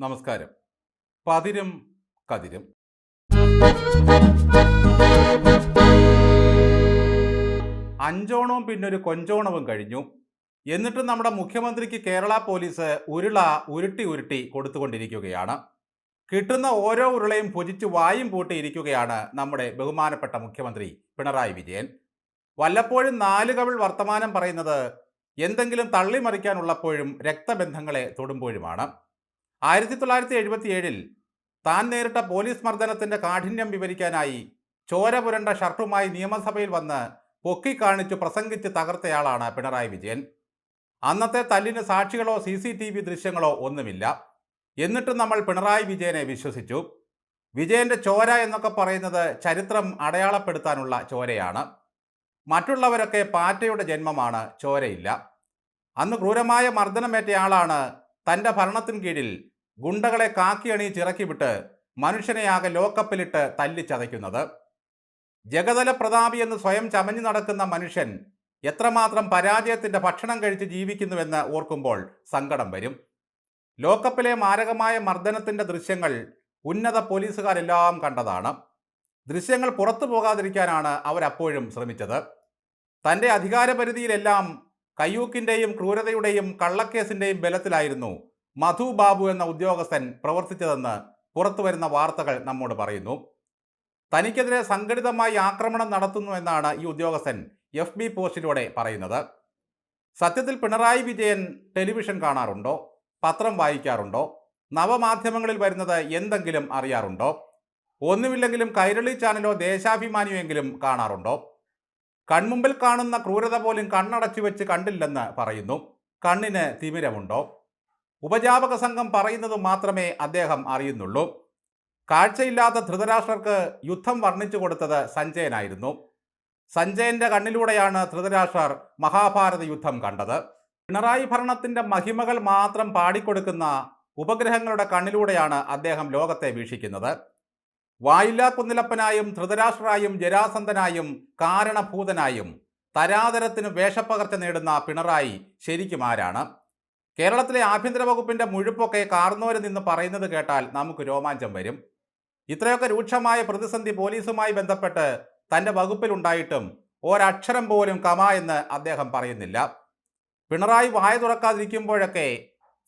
നമസ്കാരം. പതിരും കതിരും. അഞ്ചോണവും പിന്നൊരു കൊഞ്ചോണവും കഴിഞ്ഞു. എന്നിട്ടും നമ്മുടെ മുഖ്യമന്ത്രിക്ക് കേരള പോലീസ് ഉരുള ഉരുട്ടി ഉരുട്ടി കൊടുത്തുകൊണ്ടിരിക്കുകയാണ്. കിട്ടുന്ന ഓരോ ഉരുളയും ഭുജിച്ച് വായും പൂട്ടിയിരിക്കുകയാണ് നമ്മുടെ ബഹുമാനപ്പെട്ട മുഖ്യമന്ത്രി പിണറായി വിജയൻ. വല്ലപ്പോഴും നാല് കവിൾ വർത്തമാനം പറയുന്നത് എന്തെങ്കിലും തള്ളിമറിക്കാനുള്ളപ്പോഴും രക്തബന്ധങ്ങളെ തൊടുമ്പോഴുമാണ്. ആയിരത്തി തൊള്ളായിരത്തി എഴുപത്തിയേഴിൽ താൻ നേരിട്ട പോലീസ് മർദ്ദനത്തിന്റെ കാഠിന്യം വിവരിക്കാനായി ചോര പുരണ്ട ഷർട്ടുമായി നിയമസഭയിൽ വന്ന് പൊക്കി കാണിച്ചു പ്രസംഗിച്ച് തകർത്തയാളാണ് പിണറായി വിജയൻ. അന്നത്തെ തല്ലിന് സാക്ഷികളോ സി സി ടി വി ദൃശ്യങ്ങളോ ഒന്നുമില്ല. എന്നിട്ടും നമ്മൾ പിണറായി വിജയനെ വിശ്വസിച്ചു. വിജയന്റെ ചോര എന്നൊക്കെ പറയുന്നത് ചരിത്രം അടയാളപ്പെടുത്താനുള്ള ചോരയാണ്. മറ്റുള്ളവരൊക്കെ പാറ്റയുടെ ജന്മമാണ് ചോരയില്ല. അന്ന് ക്രൂരമായ മർദ്ദനമേറ്റയാളാണ് തന്റെ ഭരണത്തിന് കീഴിൽ ഗുണ്ടകളെ കാക്കിയണിയിച്ച് ഇറക്കിവിട്ട് മനുഷ്യനെയാകെ ലോക്കപ്പിലിട്ട് തല്ലിച്ചതയ്ക്കുന്നത് ജഗതല പ്രതാപി എന്ന് സ്വയം ചമഞ്ഞു നടക്കുന്ന മനുഷ്യൻ എത്രമാത്രം പരാജയത്തിന്റെ ഭക്ഷണം കഴിച്ച് ജീവിക്കുന്നുവെന്ന് ഓർക്കുമ്പോൾ സങ്കടം വരും. ലോക്കപ്പിലെ മാരകമായ മർദ്ദനത്തിന്റെ ദൃശ്യങ്ങൾ ഉന്നത പോലീസുകാരെല്ലാം കണ്ടതാണ്. ദൃശ്യങ്ങൾ പുറത്തു പോകാതിരിക്കാനാണ് അവരപ്പോഴും ശ്രമിച്ചത്. തന്റെ അധികാരപരിധിയിലെല്ലാം കയ്യൂക്കിന്റെയും ക്രൂരതയുടെയും കള്ളക്കേസിന്റെയും ബലത്തിലായിരുന്നു മധു ബാബു എന്ന ഉദ്യോഗസ്ഥൻ പ്രവർത്തിച്ചതെന്ന് പുറത്തുവരുന്ന വാർത്തകൾ നമ്മോട് പറയുന്നു. തനിക്കെതിരെ സംഘടിതമായി ആക്രമണം നടത്തുന്നു എന്നാണ് ഈ ഉദ്യോഗസ്ഥൻ എഫ് ബി പോസ്റ്റിലൂടെ പറയുന്നത്. സത്യത്തിൽ പിണറായി വിജയൻ ടെലിവിഷൻ കാണാറുണ്ടോ? പത്രം വായിക്കാറുണ്ടോ? നവമാധ്യമങ്ങളിൽ വരുന്നത് എന്തെങ്കിലും അറിയാറുണ്ടോ? ഒന്നുമില്ലെങ്കിലും കൈരളി ചാനലോ ദേശാഭിമാനിയോ എങ്കിലും കാണാറുണ്ടോ? കൺമുമ്പിൽ കാണുന്ന ക്രൂരത പോലും കണ്ണടച്ചു വെച്ച് കണ്ടില്ലെന്ന് പറയുന്നു. കണ്ണിന് തിമിരമുണ്ടോ? ഉപജാപക സംഘം പറയുന്നത് മാത്രമേ അദ്ദേഹം അറിയുന്നുള്ളൂ. കാഴ്ചയില്ലാത്ത ധൃതരാഷ്ട്രർക്ക് യുദ്ധം വർണിച്ചു കൊടുത്തത് സഞ്ജയനായിരുന്നു. സഞ്ജയന്റെ കണ്ണിലൂടെയാണ് ധൃതരാഷ്ട്രർ മഹാഭാരത യുദ്ധം കണ്ടത്. പിണറായി ഭരണത്തിന്റെ മഹിമകൾ മാത്രം പാടിക്കൊടുക്കുന്ന ഉപഗ്രഹങ്ങളുടെ കണ്ണിലൂടെയാണ് അദ്ദേഹം ലോകത്തെ വീക്ഷിക്കുന്നത്. വായില്ലാ കുന്നിലപ്പനായും ധൃതരാഷ്ട്രായും ജരാസന്ധനായും കാരണഭൂതനായും തരാതരത്തിന് വേഷപ്പകർച്ച നേടുന്ന പിണറായി ശരിക്കും ആരാണ്? കേരളത്തിലെ ആഭ്യന്തര വകുപ്പിന്റെ മുഴുപ്പൊക്കെ കാർന്നോര് നിന്ന് പറയുന്നത് കേട്ടാൽ നമുക്ക് രോമാഞ്ചം വരും. ഇത്രയൊക്കെ രൂക്ഷമായ പ്രതിസന്ധി പോലീസുമായി ബന്ധപ്പെട്ട് തന്റെ വകുപ്പിലുണ്ടായിട്ടും ഒരക്ഷരം പോലും കമ എന്ന് അദ്ദേഹം പറയുന്നില്ല. പിണറായി വായ തുറക്കാതിരിക്കുമ്പോഴൊക്കെ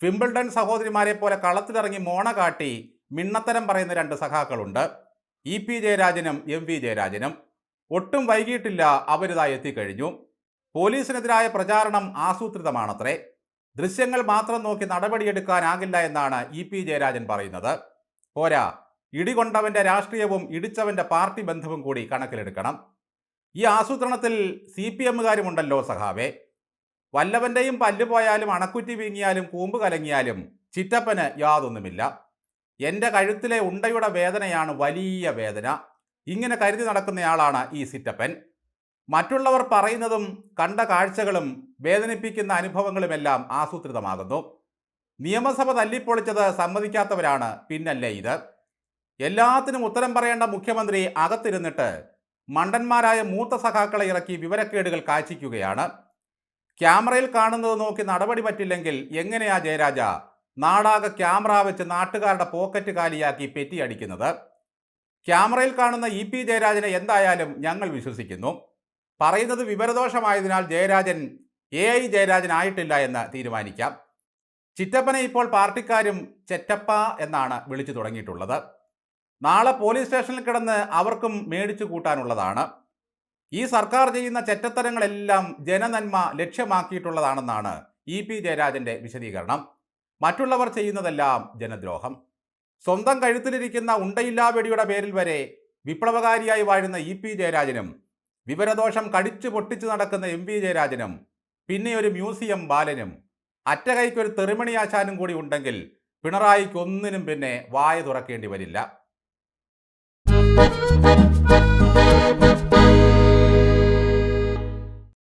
വിംബിൾഡൺ സഹോദരിമാരെ പോലെ കളത്തിലിറങ്ങി മോണ കാട്ടി മിണ്ണത്തരം പറയുന്ന രണ്ട് സഖാക്കളുണ്ട്. ഇ പി ജയരാജനും എം വി ജയരാജനും. ഒട്ടും വൈകിട്ടില്ല അവരിതാ എത്തിക്കഴിഞ്ഞു. പോലീസിനെതിരായ പ്രചാരണം ആസൂത്രിതമാണത്രേ. ദൃശ്യങ്ങൾ മാത്രം നോക്കി നടപടിയെടുക്കാനാകില്ല എന്നാണ് ഇ പി ജയരാജൻ പറയുന്നത്. പോരാ ഇടികൊണ്ടവന്റെ രാഷ്ട്രീയവും ഇടിച്ചവന്റെ പാർട്ടി ബന്ധവും കൂടി കണക്കിലെടുക്കണം. ഈ ആസൂത്രണത്തിൽ സി പി എമ്മുകാരുമുണ്ടല്ലോ സഖാവേ. വല്ലവന്റെയും പല്ലുപോയാലും അണക്കുറ്റി വീങ്ങിയാലും കൂമ്പ് കലങ്ങിയാലും ചിറ്റപ്പന് യാതൊന്നുമില്ല. എന്റെ കഴുത്തിലെ ഉണ്ടയുടെ വേദനയാണ് വലിയ വേദന. ഇങ്ങനെ കരുതി നടക്കുന്നയാളാണ് ഈ സിറ്റപ്പൻ. മറ്റുള്ളവർ പറയുന്നതും കണ്ട കാഴ്ചകളും വേദനിപ്പിക്കുന്ന അനുഭവങ്ങളുമെല്ലാം ആസൂത്രിതമാകുന്നു. നിയമസഭ തല്ലിപ്പൊളിച്ചത് സമ്മതിക്കാത്തവരാണ് പിന്നല്ലേ ഇത്? എല്ലാത്തിനും ഉത്തരം പറയേണ്ട മുഖ്യമന്ത്രി അകത്തിരുന്നിട്ട് മണ്ടന്മാരായ മൂത്ത സഖാക്കളെ ഇറക്കി വിവരക്കേടുകൾ കാഴ്ചിക്കുകയാണ്. ക്യാമറയിൽ കാണുന്നത് നോക്കി നടപടി പറ്റില്ലെങ്കിൽ എങ്ങനെയാ ജയരാജ? നാടാകെ ക്യാമറ വെച്ച് നാട്ടുകാരുടെ പോക്കറ്റ് കാലിയാക്കി പെറ്റിയടിക്കുന്നത് ക്യാമറയിൽ കാണുന്ന ഇ പി ജയരാജനെ എന്തായാലും ഞങ്ങൾ വിശ്വസിക്കുന്നു. പറയുന്നത് വിവരദോഷമായതിനാൽ ജയരാജൻ എ ഐ ജയരാജൻ ആയിട്ടില്ല എന്ന് തീരുമാനിക്കാം. ചിറ്റപ്പനെ ഇപ്പോൾ പാർട്ടിക്കാരും ചെറ്റപ്പ എന്നാണ് വിളിച്ചു തുടങ്ങിയിട്ടുള്ളത്. നാളെ പോലീസ് സ്റ്റേഷനിൽ കിടന്ന് അവർക്കും മേടിച്ചു കൂട്ടാനുള്ളതാണ്. ഈ സർക്കാർ ചെയ്യുന്ന ചെറ്റത്തരങ്ങളെല്ലാം ജനനന്മ ലക്ഷ്യമാക്കിയിട്ടുള്ളതാണെന്നാണ് ഇ പി ജയരാജന്റെ വിശദീകരണം. മറ്റുള്ളവർ ചെയ്യുന്നതെല്ലാം ജനദ്രോഹം. സ്വന്തം കഴുത്തിലിരിക്കുന്ന ഉണ്ടയില്ലാ വെടിയുടെ പേരിൽ വരെ വിപ്ലവകാരിയായി വാഴുന്ന ഇ പി ജയരാജനും വിവരദോഷം കടിച്ചു പൊട്ടിച്ചു നടക്കുന്ന എം പി ജയരാജനും പിന്നെ ഒരു മ്യൂസിയം ബാലനും അറ്റകൈക്കൊരു തെറിമണി ആശാനും കൂടി ഉണ്ടെങ്കിൽ പിണറായിക്കൊന്നിനും പിന്നെ വായ തുറക്കേണ്ടി വരില്ല.